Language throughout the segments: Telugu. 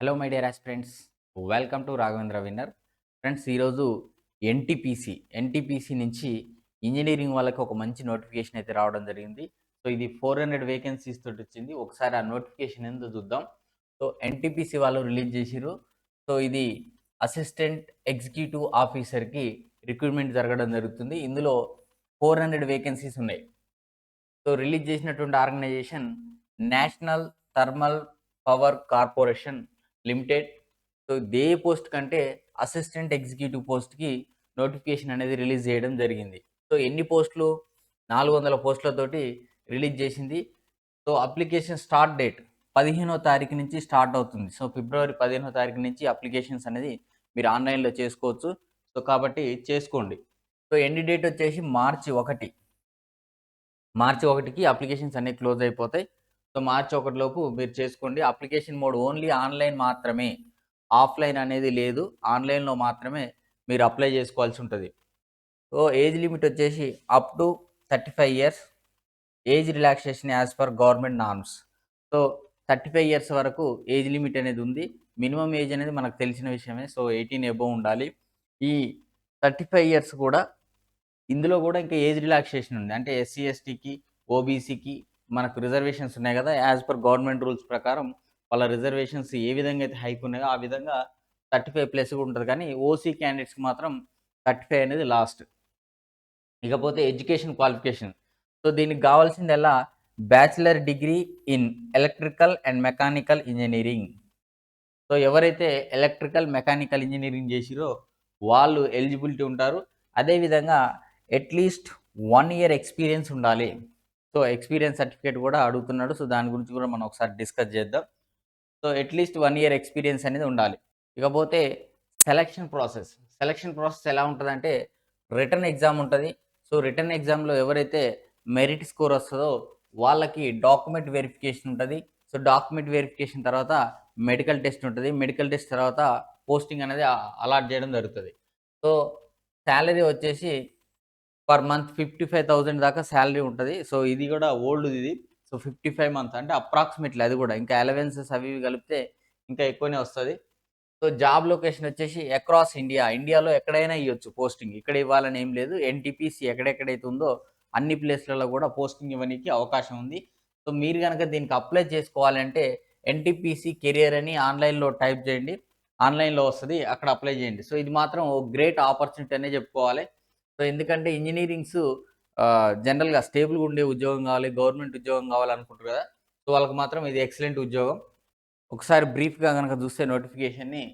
Hello my dear friends welcome to Raghavendra winner friends ఈరోజు ఎన్టీపీసీ ఎన్టీపీసీ నుంచి ఇంజనీరింగ్ వాళ్ళకి ఒక మంచి నోటిఫికేషన్ అయితే రావడం జరిగింది. సో ఇది ఫోర్ హండ్రెడ్ వేకెన్సీస్ తోటి వచ్చింది. ఒకసారి ఆ నోటిఫికేషన్ ఏందో చూద్దాం. సో ఎన్టీపీసీ వాళ్ళు రిలీజ్ చేసిరు సో ఇది అసిస్టెంట్ ఎగ్జిక్యూటివ్ ఆఫీసర్కి రిక్రూట్మెంట్ జరగడం జరుగుతుంది. ఇందులో ఫోర్ హండ్రెడ్ వేకెన్సీస్ ఉన్నాయి. సో రిలీజ్ చేసినటువంటి organisation national thermal power corporation limited so they post కంటే అసిస్టెంట్ ఎగ్జిక్యూటివ్ పోస్ట్కి నోటిఫికేషన్ అనేది రిలీజ్ చేయడం జరిగింది. సో ఎన్ని పోస్టులు నాలుగు వందల పోస్టులతోటి రిలీజ్ చేసింది. సో అప్లికేషన్ స్టార్ట్ డేట్ పదిహేనో తారీఖు నుంచి స్టార్ట్ అవుతుంది. సో ఫిబ్రవరి పదిహేనో తారీఖు నుంచి అప్లికేషన్స్ అనేది మీరు ఆన్లైన్లో చేసుకోవచ్చు. సో కాబట్టి చేసుకోండి. సో ఎండ్ డేట్ వచ్చేసి మార్చి ఒకటి. మార్చి ఒకటికి అప్లికేషన్స్ అన్నీ క్లోజ్ అయిపోతాయి. సో మార్చి ఒకటిలోపు మీరు చేసుకోండి. అప్లికేషన్ మోడ్ ఓన్లీ ఆన్లైన్ మాత్రమే. ఆఫ్లైన్ అనేది లేదు. ఆన్లైన్లో మాత్రమే మీరు అప్లై చేసుకోవాల్సి ఉంటుంది. సో ఏజ్ లిమిట్ వచ్చేసి up to thirty five years. Age relaxation as per government norms. So thirty five years వరకు ఏజ్ లిమిట్ అనేది ఉంది. మినిమం ఏజ్ అనేది మనకు తెలిసిన విషయమే. సో ఎయిటీన్ ఎబో ఉండాలి. ఈ థర్టీ ఫైవ్ ఇయర్స్ కూడా ఇందులో కూడా ఇంకా ఏజ్ రిలాక్సేషన్ ఉంది. అంటే ఎస్సీ ఎస్టీకి ఓబీసీకి మనకు రిజర్వేషన్స్ ఉన్నాయి కదా యాజ్ పర్ గవర్నమెంట్ రూల్స్ ప్రకారం వాళ్ళ రిజర్వేషన్స్ ఏ విధంగా అయితే హైక్ ఉన్నాయో ఆ విధంగా థర్టీ ఫైవ్ ప్లస్ కూడా ఉంటుంది. కానీ ఓసీ క్యాండిడేట్స్కి మాత్రం థర్టీ ఫైవ్ అనేది లాస్ట్ ఇకపోతే ఎడ్యుకేషన్ క్వాలిఫికేషన్ సో దీనికి కావాల్సింది ఎలా? Bachelor degree in electrical and mechanical engineering so ఎవరైతే ఎలక్ట్రికల్ మెకానికల్ ఇంజనీరింగ్ చేసిరో వాళ్ళు ఎలిజిబిలిటీ ఉంటారు. అదేవిధంగా at least one year experience ఉండాలి. సో ఎక్స్పీరియన్స్ సర్టిఫికేట్ కూడా అడుగుతున్నాడు. సో దాని గురించి కూడా మనం ఒకసారి డిస్కస్ చేద్దాం. So at least one year experience అనేది ఉండాలి. ఇకపోతే సెలక్షన్ ప్రాసెస్ సెలక్షన్ ప్రాసెస్ ఎలా ఉంటుందంటే రిటర్న్ ఎగ్జామ్ ఉంటుంది. సో రిటర్న్ ఎగ్జామ్లో ఎవరైతే మెరిట్ స్కోర్ వస్తుందో వాళ్ళకి డాక్యుమెంట్ వెరిఫికేషన్ ఉంటుంది. సో డాక్యుమెంట్ వెరిఫికేషన్ తర్వాత మెడికల్ టెస్ట్ ఉంటుంది. మెడికల్ టెస్ట్ తర్వాత పోస్టింగ్ అనేది అలాట్ చేయడం జరుగుతుంది. సో శాలరీ వచ్చేసి per month fifty five thousand దాకా శాలరీ ఉంటుంది. సో ఇది కూడా ఓల్డ్ ఇది. సో ఫిఫ్టీ ఫైవ్ మంత్ అంటే అప్రాక్సిమేట్లీ అది కూడా. ఇంకా అలవెన్సెస్ అవి ఇవి కలిపితే ఇంకా ఎక్కువనే వస్తుంది. సో జాబ్ లొకేషన్ వచ్చేసి అక్రాస్ ఇండియా. ఇండియాలో ఎక్కడైనా ఇవ్వచ్చు పోస్టింగ్. ఇక్కడ ఇవ్వాలని ఏం లేదు. ఎన్టీపీసీ ఎక్కడెక్కడైతే ఉందో అన్ని ప్లేస్లలో కూడా పోస్టింగ్ ఇవ్వడానికి అవకాశం ఉంది. సో మీరు కనుక దీనికి అప్లై చేసుకోవాలంటే ఎన్టీపీసీ కెరియర్ అని ఆన్లైన్లో టైప్ చేయండి. ఆన్లైన్లో వస్తుంది. అక్కడ అప్లై చేయండి. సో ఇది మాత్రం ఓ గ్రేట్ ఆపర్చునిటీ అనే చెప్పుకోవాలి. సో ఎందుకంటే ఇంజనీరింగ్స్ జనరల్గా స్టేబుల్గా ఉండే ఉద్యోగం కావాలి గవర్నమెంట్ ఉద్యోగం కావాలనుకుంటారు కదా సో వాళ్ళకి మాత్రం ఇది ఎక్సలెంట్ ఉద్యోగం. ఒకసారి బ్రీఫ్గా కనుక చూస్తే నోటిఫికేషన్ని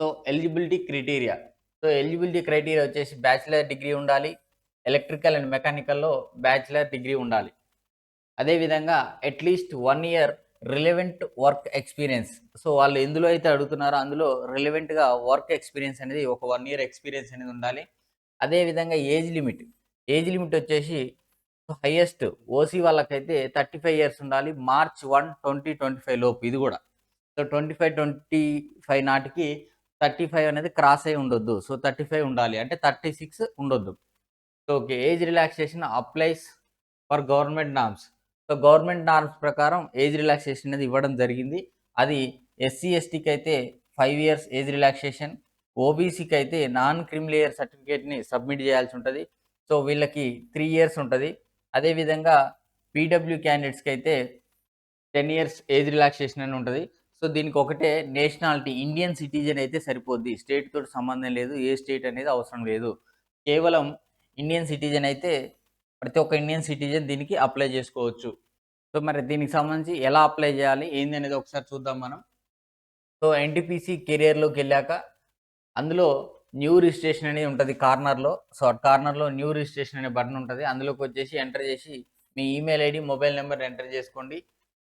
so eligibility criteria. So eligibility criteria వచ్చేసి బ్యాచిలర్ డిగ్రీ ఉండాలి ఎలక్ట్రికల్ అండ్ మెకానికల్లో బ్యాచిలర్ డిగ్రీ ఉండాలి. అదేవిధంగా at least one year relevant work experience. So వాళ్ళు ఎందులో అయితే అడుగుతున్నారో అందులో రిలవెంట్గా వర్క్ ఎక్స్పీరియన్స్ అనేది ఒక వన్ ఇయర్ ఎక్స్పీరియన్స్ అనేది ఉండాలి. అదేవిధంగా ఏజ్ లిమిట్. ఏజ్ లిమిట్ వచ్చేసి హైయెస్ట్ ఓసీ వాళ్ళకైతే థర్టీ ఫైవ్ ఇయర్స్ ఉండాలి. March one twenty twenty five లోపు ఇది కూడా. So twenty five twenty five నాటికి థర్టీ ఫైవ్ అనేది క్రాస్ అయి ఉండొద్దు. సో థర్టీ ఫైవ్ ఉండాలి అంటే థర్టీ సిక్స్ ఉండొద్దు. So okay age relaxation applies for government norms. So government norms ప్రకారం ఏజ్ రిలాక్సేషన్ అనేది ఇవ్వడం జరిగింది. అది ఎస్సీ ఎస్టీకి అయితే ఫైవ్ ఇయర్స్ ఏజ్ రిలాక్సేషన్ ఓబీసీకి అయితే నాన్ క్రిమిలేయర్ సర్టిఫికేట్ని సబ్మిట్ చేయాల్సి ఉంటుంది. సో వీళ్ళకి త్రీ ఇయర్స్ ఉంటుంది. అదేవిధంగా పీడబ్ల్యూ క్యాండిడేట్స్కి అయితే టెన్ ఇయర్స్ ఏజ్ రిలాక్సేషన్ అని ఉంటుంది. సో దీనికి ఒకటే నేషనాలిటీ ఇండియన్ సిటిజన్ అయితే సరిపోద్ది. స్టేట్ తోటి సంబంధం లేదు ఏ స్టేట్ అనేది అవసరం లేదు. కేవలం ఇండియన్ సిటిజన్ అయితే ప్రతి ఒక్క ఇండియన్ సిటిజన్ దీనికి అప్లై చేసుకోవచ్చు. సో మరి దీనికి సంబంధించి ఎలా అప్లై చేయాలి ఏంది అనేది ఒకసారి చూద్దాం మనం. సో ఎన్టీపీసీ కెరియర్లోకి వెళ్ళాక అందులో న్యూ రిజిస్ట్రేషన్ అనేది ఉంటుంది కార్నర్లో. సో కార్నర్లో న్యూ రిజిస్ట్రేషన్ అనే బటన్ ఉంటుంది. అందులోకి వచ్చేసి ఎంటర్ చేసి మీ email ID mobile number enter చేసుకోండి.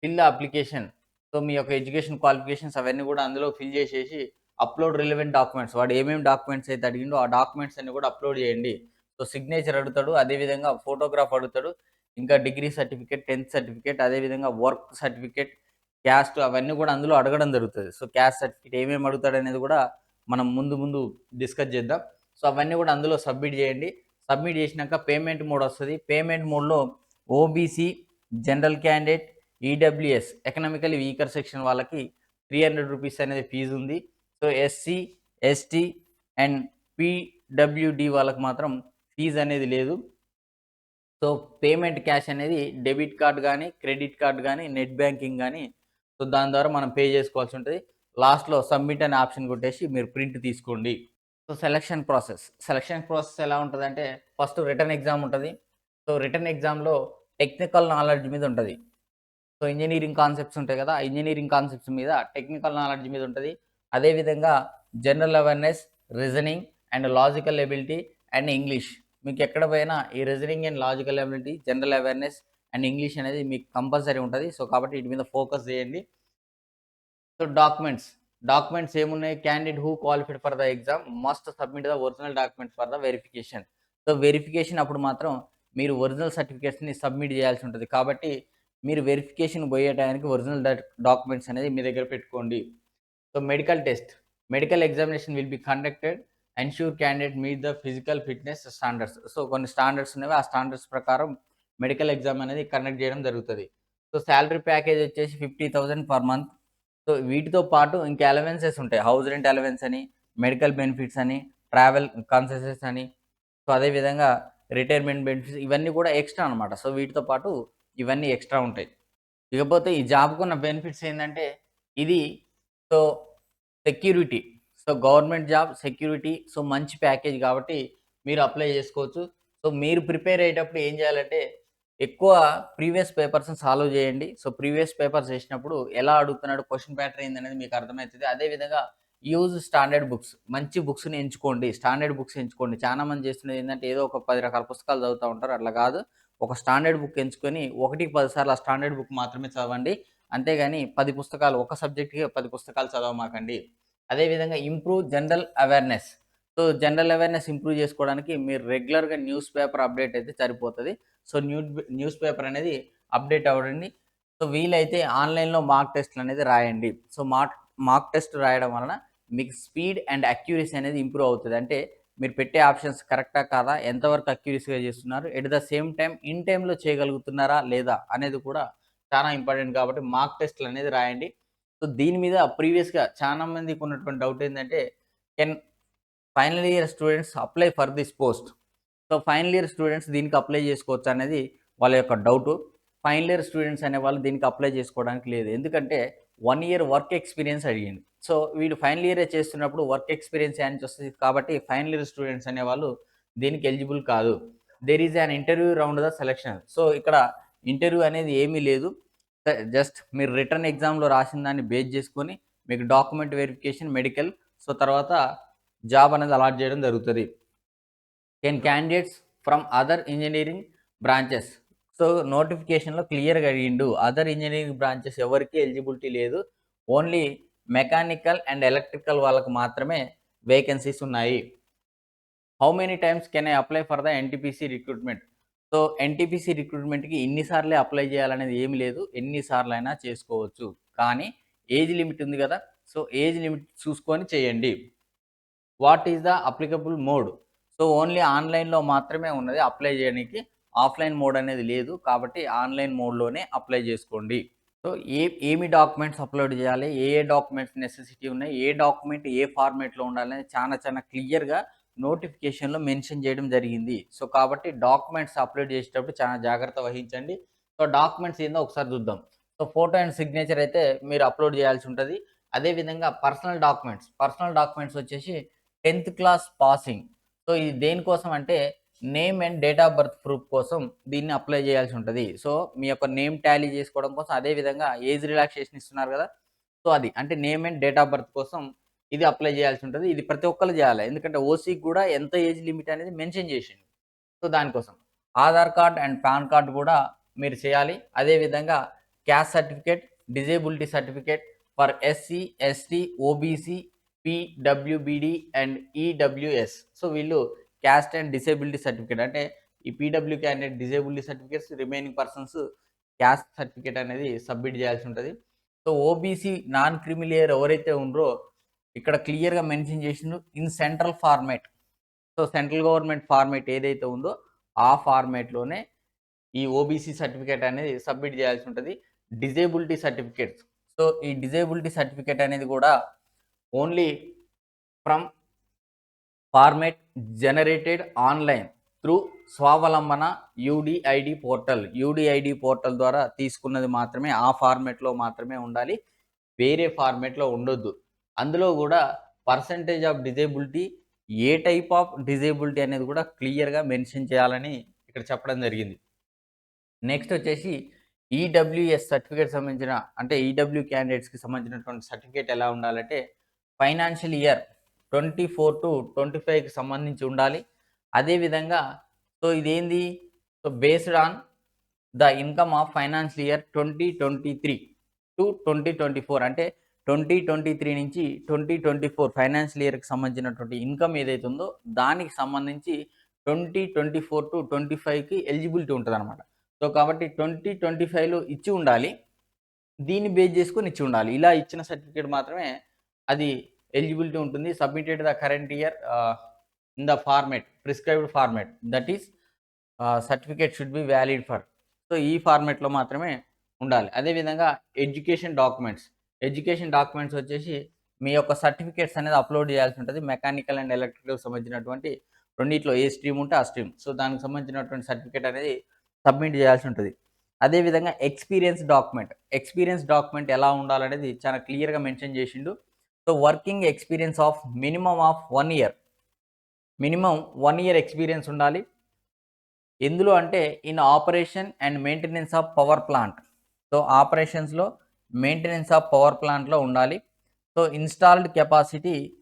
Fill application. సో మీ యొక్క ఎడ్యుకేషన్ క్వాలిఫికేషన్స్ అవన్నీ కూడా అందులో ఫిల్ చేసేసి అప్లోడ్ రిలవెంట్ డాక్యుమెంట్స్. వాడు ఏమేమి డాక్యుమెంట్స్ అయితే అడిగిండో ఆ డాక్యుమెంట్స్ అన్ని కూడా అప్లోడ్ చేయండి. సో సిగ్నేచర్ అడుగుతాడు. అదేవిధంగా ఫోటోగ్రాఫ్ అడుగుతాడు. ఇంకా డిగ్రీ సర్టిఫికేట్ టెన్త్ సర్టిఫికేట్ అదేవిధంగా వర్క్ సర్టిఫికేట్ క్యాస్ట్ అవన్నీ కూడా అందులో అడగడం జరుగుతుంది. సో క్యాస్ట్ సర్టిఫికేట్ ఏమేమి అడుగుతాడు అనేది కూడా మనం ముందు ముందు డిస్కస్ చేద్దాం. సో అవన్నీ కూడా అందులో సబ్మిట్ చేయండి. సబ్మిట్ చేసినాక పేమెంట్ మోడ్ వస్తుంది. పేమెంట్ మోడ్లో OBC general candidate EWS economically weaker section వాళ్ళకి త్రీ హండ్రెడ్ రూపీస్ అనేది ఫీజు ఉంది. So SC ST and PWD వాళ్ళకి మాత్రం ఫీజు అనేది లేదు. సో పేమెంట్ క్యాష్ అనేది డెబిట్ కార్డ్ కానీ క్రెడిట్ కార్డ్ కానీ నెట్ బ్యాంకింగ్ కానీ సో దాని ద్వారా మనం పే చేసుకోవాల్సి ఉంటుంది. లాస్ట్లో సబ్మిట్ అనే ఆప్షన్ కొట్టేసి మీరు ప్రింట్ తీసుకోండి. So selection process selection process ఎలా ఉంటుంది అంటే ఫస్ట్ రిటర్న్ ఎగ్జామ్ ఉంటుంది. సో రిటర్న్ ఎగ్జామ్లో టెక్నికల్ నాలెడ్జ్ మీద ఉంటుంది. సో ఇంజనీరింగ్ కాన్సెప్ట్స్ ఉంటాయి కదా ఇంజనీరింగ్ కాన్సెప్ట్స్ మీద టెక్నికల్ నాలెడ్జ్ మీద ఉంటుంది. అదేవిధంగా general awareness reasoning and logical ability and English మీకు ఎక్కడ పోయినా ఈ reasoning and logical ability general awareness and English అనేది మీకు కంపల్సరీ ఉంటుంది. సో కాబట్టి వీటి మీద ఫోకస్ చేయండి. సో డాక్యుమెంట్స్ డాక్యుమెంట్స్ ఏమున్నాయి? Candidate who qualified for the exam must submit the original documents for the verification so verification అప్పుడు మాత్రం మీరు ఒరిజినల్ సర్టిఫికేట్స్ని సబ్మిట్ చేయాల్సి ఉంటుంది. కాబట్టి మీరు వెరిఫికేషన్ పోయే టైంకి ఒరిజినల్ డాక్యుమెంట్స్ అనేది మీ దగ్గర పెట్టుకోండి. So medical test medical examination will be conducted ensure candidate meet the physical fitness standards so కొన్ని స్టాండర్డ్స్ ఉన్నవి. ఆ స్టాండర్డ్స్ ప్రకారం మెడికల్ ఎగ్జామ్ అనేది కండక్ట్ చేయడం జరుగుతుంది. సో శాలరీ ప్యాకేజ్ వచ్చేసి fifty thousand per month so వీటితో పాటు ఇంకా అలవెన్సెస్ ఉంటాయి. హౌస్ రెంట్ అలవెన్స్ అని మెడికల్ బెనిఫిట్స్ అని ట్రావెల్ కన్సెసెస్ అని. సో అదేవిధంగా రిటైర్మెంట్ బెనిఫిట్స్ ఇవన్నీ కూడా ఎక్స్ట్రా అనమాట సో వీటితో పాటు ఇవన్నీ ఎక్స్ట్రా ఉంటాయి. ఇకపోతే ఈ జాబ్కు ఉన్న బెనిఫిట్స్ ఏంటంటే ఇది so security so government job security so మంచి ప్యాకేజ్ కాబట్టి మీరు అప్లై చేసుకోవచ్చు. సో మీరు ప్రిపేర్ అయ్యేటప్పుడు ఏం చేయాలంటే ఎక్కువ ప్రీవియస్ పేపర్స్ని సాల్వ్ చేయండి. సో ప్రీవియస్ పేపర్స్ చేసినప్పుడు ఎలా అడుగుతున్నాడు క్వశ్చన్ ప్యాటర్న్ ఏందనేది మీకు అర్థమవుతుంది. అదేవిధంగా యూజ్ స్టాండర్డ్ బుక్స్ మంచి బుక్స్ని ఎంచుకోండి. స్టాండర్డ్ బుక్స్ ఎంచుకోండి. చాలా మంది చేస్తున్నది ఏంటంటే ఏదో ఒక పది రకాల పుస్తకాలు చదువుతూ ఉంటారు. అట్లా కాదు. ఒక స్టాండర్డ్ బుక్ ఎంచుకొని ఒకటికి పది సార్లు ఆ స్టాండర్డ్ బుక్ మాత్రమే చదవండి. అంతేగాని పది పుస్తకాలు ఒక సబ్జెక్ట్కి పది పుస్తకాలు చదవమాకండి. అదేవిధంగా improve general awareness. So general awareness improve చేసుకోవడానికి మీరు రెగ్యులర్గా న్యూస్ పేపర్ అప్డేట్ అయితే సరిపోతుంది. సో న్యూ న్యూస్ పేపర్ అనేది అప్డేట్ అవ్వండి. సో వీలైతే ఆన్లైన్లో మార్క్ టెస్ట్లు అనేది రాయండి. సో మార్క్ మార్క్ టెస్ట్ రాయడం వలన మీకు స్పీడ్ అండ్ అక్యూరసీ అనేది ఇంప్రూవ్ అవుతుంది. అంటే మీరు పెట్టే ఆప్షన్స్ కరెక్టా కాదా ఎంతవరకు అక్యూరసీగా చేస్తున్నారు at the same time in టైంలో చేయగలుగుతున్నారా లేదా అనేది కూడా చాలా ఇంపార్టెంట్ కాబట్టి మార్క్ టెస్ట్లు అనేది రాయండి. సో దీని మీద ప్రీవియస్గా చాలా మందికి ఉన్నటువంటి డౌట్ ఏంటంటే can final year students apply for this post. So final year students దీనికి అప్లై చేసుకోవచ్చు అనేది వాళ్ళ యొక్క డౌట్. ఫైనల్ ఇయర్ స్టూడెంట్స్ అనే వాళ్ళు దీనికి అప్లై చేసుకోవడానికి లేదు. ఎందుకంటే వన్ ఇయర్ వర్క్ ఎక్స్పీరియన్స్ అడిగింది. సో వీడు ఫైనల్ ఇయర్ చేస్తున్నప్పుడు వర్క్ ఎక్స్పీరియన్స్ అని వస్తుంది కాబట్టి ఫైనల్ ఇయర్ స్టూడెంట్స్ అనేవాళ్ళు దీనికి ఎలిజిబుల్ కాదు. There is an interview round the selection. So ఇక్కడ ఇంటర్వ్యూ అనేది ఏమీ లేదు. జస్ట్ మీరు రిటర్న్ ఎగ్జామ్లో రాసిన దాన్ని బేస్ చేసుకొని మీకు డాక్యుమెంట్ వెరిఫికేషన్ మెడికల్. సో తర్వాత జాబ్ అనేది అలాట్ చేయడం జరుగుతుంది. Can candidates from other engineering branches so నోటిఫికేషన్లో క్లియర్గా అడిగిండు అదర్ ఇంజనీరింగ్ బ్రాంచెస్ ఎవరికి ఎలిజిబిలిటీ లేదు. ఓన్లీ మెకానికల్ అండ్ ఎలక్ట్రికల్ వాళ్ళకు మాత్రమే వేకెన్సీస్ ఉన్నాయి. How many times can I apply for the NTPC recruitment so NTPC రిక్రూట్మెంట్కి ఎన్నిసార్లే అప్లై చేయాలనేది ఏమి లేదు. ఎన్నిసార్లు అయినా చేసుకోవచ్చు. కానీ ఏజ్ లిమిట్ ఉంది కదా. సో ఏజ్ లిమిట్ చూసుకొని చేయండి. What is the applicable mode? So only ఆన్లైన్లో మాత్రమే ఉన్నది అప్లై చేయడానికి. ఆఫ్లైన్ మోడ్ అనేది లేదు కాబట్టి ఆన్లైన్ మోడ్లోనే అప్లై చేసుకోండి. సో ఏ ఏమి డాక్యుమెంట్స్ అప్లోడ్ చేయాలి? ఏ ఏ డాక్యుమెంట్స్ నెసెసిటీ ఉన్నాయి? ఏ డాక్యుమెంట్ ఏ ఫార్మేట్లో ఉండాలని చాలా చాలా క్లియర్గా నోటిఫికేషన్లో మెన్షన్ చేయడం జరిగింది. సో కాబట్టి డాక్యుమెంట్స్ అప్లోడ్ చేసేటప్పుడు చాలా జాగ్రత్త వహించండి. సో డాక్యుమెంట్స్ ఏందో ఒకసారి చూద్దాం. సో ఫోటో అండ్ సిగ్నేచర్ అయితే మీరు అప్లోడ్ చేయాల్సి ఉంటుంది. అదేవిధంగా పర్సనల్ డాక్యుమెంట్స్. పర్సనల్ డాక్యుమెంట్స్ వచ్చేసి టెన్త్ క్లాస్ పాసింగ్. సో ఇది దేనికోసం అంటే name and date of birth proof కోసం దీన్ని అప్లై చేయాల్సి ఉంటుంది. సో మీ యొక్క నేమ్ టాలీ చేసుకోవడం కోసం అదేవిధంగా ఏజ్ రిలాక్సేషన్ ఇస్తున్నారు కదా. సో అది అంటే name and date of birth కోసం ఇది అప్లై చేయాల్సి ఉంటుంది. ఇది ప్రతి ఒక్కరు చేయాలి. ఎందుకంటే ఓసీకి కూడా ఎంత ఏజ్ లిమిట్ అనేది మెన్షన్ చేసింది. సో దానికోసం Aadhaar card and PAN card కూడా మీరు చేయాలి. అదేవిధంగా caste certificate disability certificate for SC ST OBC PWBD and EWS so వీళ్ళు క్యాస్ట్ అండ్ డిసేబిలిటీ సర్టిఫికేట్ అంటే ఈ PW candidate disability certificates remaining persons caste certificate అనేది సబ్మిట్ చేయాల్సి ఉంటుంది. సో ఓబీసీ నాన్ క్రిమిలియర్ ఎవరైతే ఉన్నారో ఇక్కడ క్లియర్గా మెన్షన్ చేసిండ్రు in central format so central government format ఏదైతే ఉందో ఆ ఫార్మేట్లోనే ఈ ఓబీసీ సర్టిఫికేట్ అనేది సబ్మిట్ చేయాల్సి ఉంటుంది. డిజేబిలిటీ సర్టిఫికేట్స్ సో ఈ డిజేబిలిటీ సర్టిఫికేట్ అనేది కూడా only from format generated online through Swavlamban UDID portal. UDID portal ద్వారా తీసుకున్నది మాత్రమే ఆ ఫార్మేట్లో మాత్రమే ఉండాలి. వేరే ఫార్మేట్లో ఉండొద్దు. అందులో కూడా పర్సంటేజ్ ఆఫ్ డిజేబిలిటీ ఏ టైప్ ఆఫ్ డిజేబిలిటీ అనేది కూడా క్లియర్గా మెన్షన్ చేయాలని ఇక్కడ చెప్పడం జరిగింది. నెక్స్ట్ వచ్చేసి ఈడబ్ల్యూఎస్ సర్టిఫికేట్ సంబంధించిన అంటే ఈడబ్ల్యూ క్యాండిడేట్స్కి సంబంధించినటువంటి సర్టిఫికేట్ ఎలా ఉండాలంటే financial year twenty four to twenty ఫైవ్కి సంబంధించి ఉండాలి. అదేవిధంగా సో ఇదేంది? So based on the income of financial year twenty twenty three to twenty twenty four. అంటే ట్వంటీ ట్వంటీ త్రీ నుంచి ట్వంటీ ట్వంటీ ఫోర్ ఫైనాన్షియల్ ఇయర్కి సంబంధించినటువంటి ఇన్కమ్ ఏదైతే ఉందో దానికి సంబంధించి twenty twenty four to twenty ఫైవ్కి ఎలిజిబిలిటీ ఉంటుంది అనమాట సో కాబట్టి ట్వంటీ ట్వంటీ ఫైవ్లో ఇచ్చి ఉండాలి. దీన్ని బేస్ చేసుకొని ఇచ్చి ఉండాలి. ఇలా ఇచ్చిన సర్టిఫికేట్ మాత్రమే అది ఎలిజిబిలిటీ ఉంటుంది. Submitted the current year in the format prescribed format that is certificate should be valid for so ఈ ఫార్మేట్లో మాత్రమే ఉండాలి. అదేవిధంగా ఎడ్యుకేషన్ డాక్యుమెంట్స్ ఎడ్యుకేషన్ డాక్యుమెంట్స్ వచ్చేసి మీ యొక్క సర్టిఫికేట్స్ అనేది అప్లోడ్ చేయాల్సి ఉంటుంది. మెకానికల్ అండ్ ఎలక్ట్రికల్ సంబంధించినటువంటి రెండిట్లో ఏ స్ట్రీమ్ ఉంటే ఆ స్ట్రీమ్ సో దానికి సంబంధించినటువంటి సర్టిఫికేట్ అనేది సబ్మిట్ చేయాల్సి ఉంటుంది. అదేవిధంగా ఎక్స్పీరియన్స్ డాక్యుమెంట్ ఎక్స్పీరియన్స్ డాక్యుమెంట్ ఎలా ఉండాలనేది చాలా క్లియర్గా మెన్షన్ చేసిండు. So working experience of minimum of one year. Minimum one year experience ఉండాలి. ఎందులో అంటే in operation and maintenance of power plant. So ఆపరేషన్స్లో maintenance of power ప్లాంట్లో ఉండాలి. So installed capacity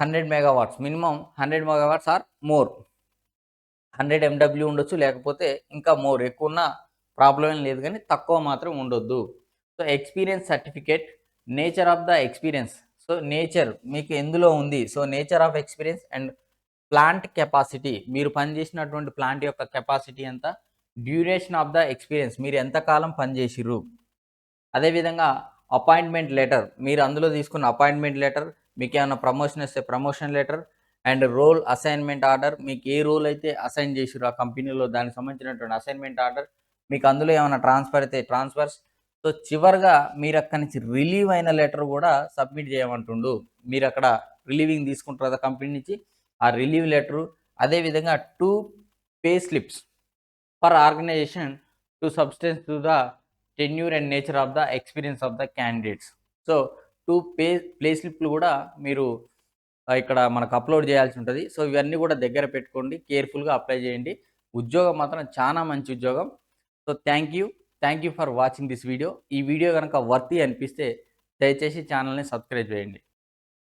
hundred megawatts. Minimum hundred megawatts or more. Hundred MW ఉండొచ్చు లేకపోతే ఇంకా మోర్. ఎక్కువ ఉన్న ప్రాబ్లం ఏం లేదు కానీ తక్కువ మాత్రం ఉండొద్దు. So experience certificate nature of the experience. So nature మీకు ఎందులో ఉంది? So nature of experience and plant capacity. మీరు పనిచేసినటువంటి ప్లాంట్ యొక్క కెపాసిటీ ఎంత? Duration of the experience. మీరు ఎంతకాలం పనిచేసిర్రు? అదేవిధంగా అపాయింట్మెంట్ లెటర్. మీరు అందులో తీసుకున్న అపాయింట్మెంట్ లెటర్ మీకు ఏమైనా ప్రమోషన్ ఇస్తే promotion letter and role assignment order. మీకు ఏ రోల్ అయితే అసైన్ చేసిర్రు ఆ కంపెనీలో దానికి సంబంధించినటువంటి అసైన్మెంట్ ఆర్డర్. మీకు అందులో ఏమైనా ట్రాన్స్ఫర్ అయితే ట్రాన్స్ఫర్స్. సో చివరిగా మీరు అక్కడి నుంచి రిలీవ్ అయిన లెటర్ కూడా సబ్మిట్ చేయమంటుండు. మీరు అక్కడ రిలీవింగ్ తీసుకుంటారు కదా కంపెనీ నుంచి ఆ రిలీవ్ లెటరు అదేవిధంగా two pay slips for organization to substance to the tenure and nature of the experience of the candidates. So two pay play స్లిప్లు కూడా మీరు ఇక్కడ మనకు అప్లోడ్ చేయాల్సి ఉంటుంది. సో ఇవన్నీ కూడా దగ్గర పెట్టుకోండి కేర్ఫుల్గా అప్లై చేయండి. ఉద్యోగం మాత్రం చాలా మంచి ఉద్యోగం. So thank you. Thank you for watching this video. ఈ వీడియో కనుక వర్తి అనిపిస్తే దయచేసి ఛానల్ని సబ్స్క్రైబ్ చేయండి.